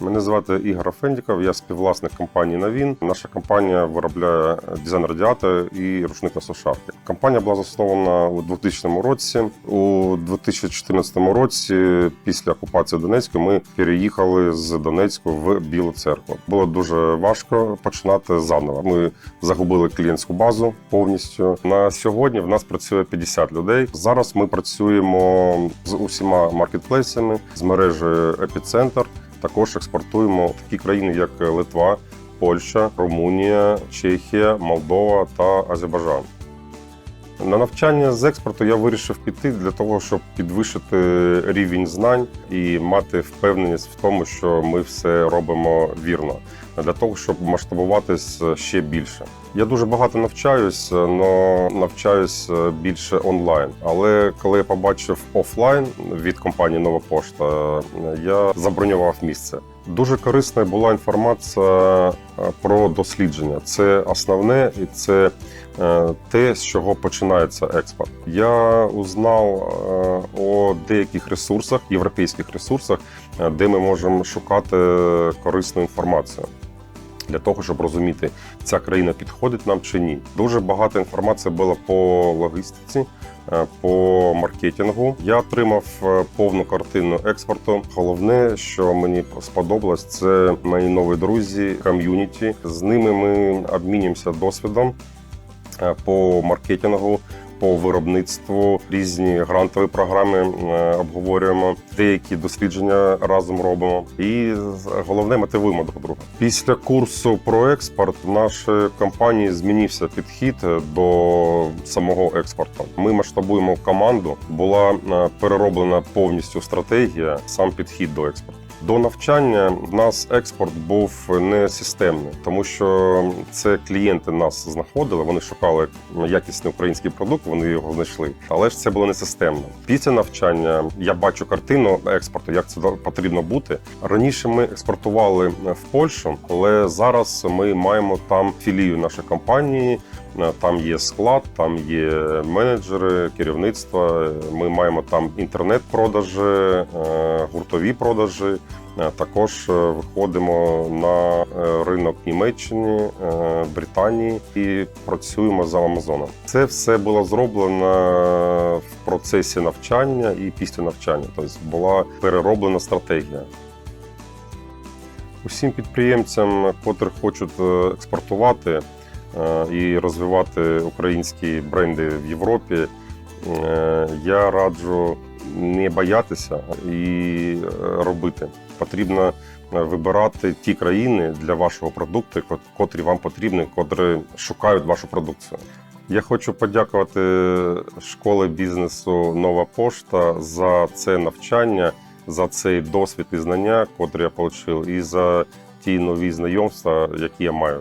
Мене звати Ігор Фендіков, я співвласник компанії Навін. Наша компанія виробляє дизайн радіатора і рушника сушарки. Компанія була заснована у 2000 році. У 2014 році, після окупації Донецька, ми переїхали з Донецьку в Білу церкву. Було дуже важко починати заново. Ми загубили клієнтську базу повністю. На сьогодні в нас працює 50 людей. Зараз ми працюємо з усіма маркетплейсами з мережею Епіцентр. Також експортуємо в такі країни, як Литва, Польща, Румунія, Чехія, Молдова та Азербайджан. На навчання з експорту я вирішив піти для того, щоб підвищити рівень знань і мати впевненість в тому, що ми все робимо вірно, для того, щоб масштабуватись ще більше. Я дуже багато навчаюсь, але навчаюсь більше онлайн. Але коли я побачив офлайн від компанії Нова Пошта, я забронював місце. Дуже корисна була інформація про дослідження. Це основне і це е, те, з чого починається експорт. Я узнав е, о деяких ресурсах, європейських ресурсах, е, де ми можемо шукати корисну інформацію. Для того щоб розуміти, ця країна підходить нам чи ні. Дуже багато інформації було по логістиці, е, по маркетингу. Я отримав е, повну картину експорту. Головне, що мені сподобалось, це мої нові друзі, ком'юніті. З ними ми обмінюємося досвідом е, по маркетингу. По виробництву різні грантові програми е, обговорюємо, деякі дослідження разом робимо, і головне мотивуємо друг друга. Після курсу про експорт в нашій компанії змінився підхід до самого експорту. Ми масштабуємо команду. Була е, перероблена повністю стратегія, сам підхід до експорту. До навчання в нас експорт був не системний, тому що це клієнти нас знаходили. Вони шукали якісний український продукт, вони його знайшли. Але ж це було не системно. Після навчання я бачу картину експорту, як це потрібно бути. Раніше ми експортували в Польщу, але зараз ми маємо там філію нашої компанії. Там є склад, там є менеджери, керівництво. Ми маємо там інтернет-продажі, гуртові продажі. Також виходимо на ринок Німеччини, Британії і працюємо за Амазоном. Це все було зроблено в процесі навчання і після навчання. Тобто була перероблена стратегія. Усім підприємцям, котрі хочуть експортувати і розвивати українські бренди в Європі, я раджу не боятися і робити. Потрібно вибирати ті країни для вашого продукту, котрі вам потрібні, котрі шукають вашу продукцію. Я хочу подякувати школі бізнесу Нова Пошта за це навчання, за цей досвід і знання, котрі я отримав, і за ті нові знайомства, які я маю.